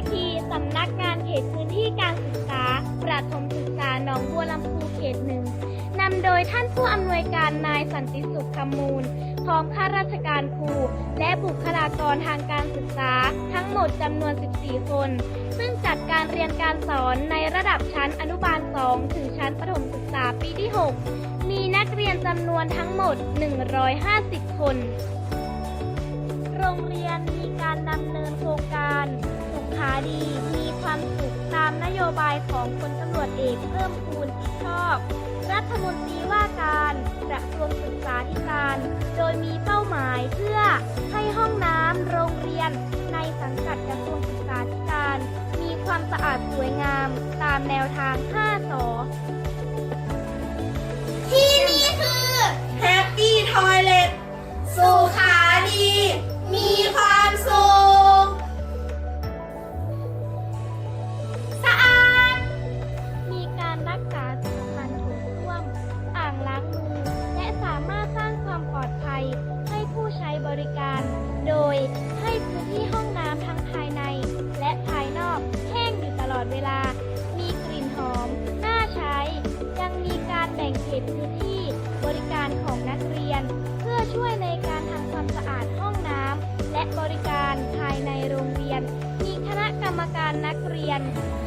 าคีสำนักงานเขตพื้นที่การศึกษา ประถมศึกษาหนองบัวลำพูเขตหนึ่งนำโดยท่านผู้อำนวยการนายสันติสุขคำมูล พร้อมข้าราชการครู และบุคลากรทางการศึกษา ทั้งหมดจำนวน 14 คน ซึ่งจัดการเรียนการสอนในระดับชั้นอนุบาล 2 ถึงชั้นประถมศึกษาปีที่ 6 มีนักเรียนจำนวนทั้งหมด 150 คน โรงเรียนมีการดำเนินโครงการาดี มีความสุขตามนโยบายของพลตำรวจเอกเพิ่มพูนชิดชอบ รัฐมนตรีว่าการกระทรวงศึกษาธิการ โดยมีเป้าหมายเพื่อให้ห้องน้ำโรงเรียน ในสังกัดกระทรวงศึกษาธิการ มีความสะอาดสวยงาม ตามแนวทาง 5ส เรียนเพื่อช่วยในการทำความสะอาดห้องน้ำและบริการภายในโรงเรียน มีคณะกรรมการนักเรียน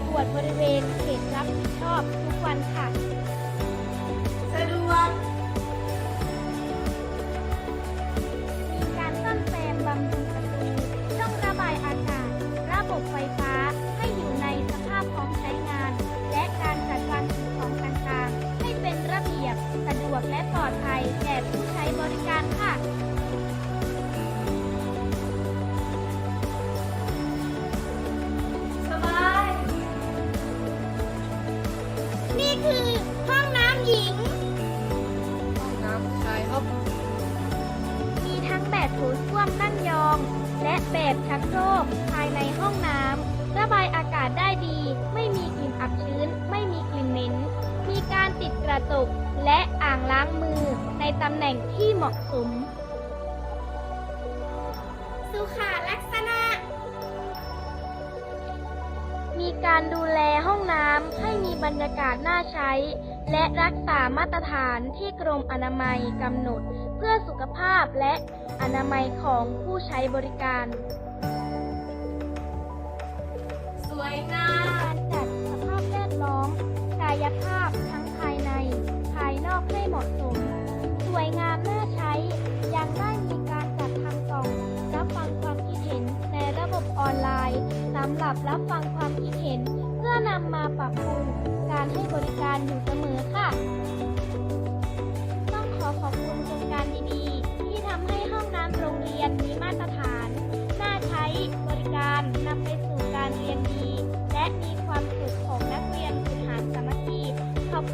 ตรวจบริเวณเขตรับผิดชอบทุกวันค่ะ สะดวก ดวกและปลอดภัยแก่ผู้ใช้บริการค่ะ สบาย นี่คือห้องน้ำหญิง ห้องน้ำชายครับ มีทั้งแบบโถส้วมนั่งยอง และแบบชักโครกภายในห้องน้ำระบายอากาศได้ดี ไม่มีกลิ่นอับชื้น ไม่มีกลิ่นเหม็น มีการติดกระจกและอ่างล้างมือในตำแหน่งที่เหมาะสม สุขาลักษณะ มีการดูแลห้องน้ำให้มีบรรยากาศน่าใช้ และรักษามาตรฐานที่กรมอนามัยกำหนด เพื่อสุขภาพและอนามัยของผู้ใช้บริการ สวยงามายภาพทั้งภายใน ภายนอกให้เหมาะสม สวยงามน่าใช้ ยังได้มีการจัดทำกล่อง รับฟังความคิดเห็นในระบบออนไลน์สำหรับรับฟังความคิดเห็น เพื่อนำมาปรับปรุงการให้บริการอยู่ Học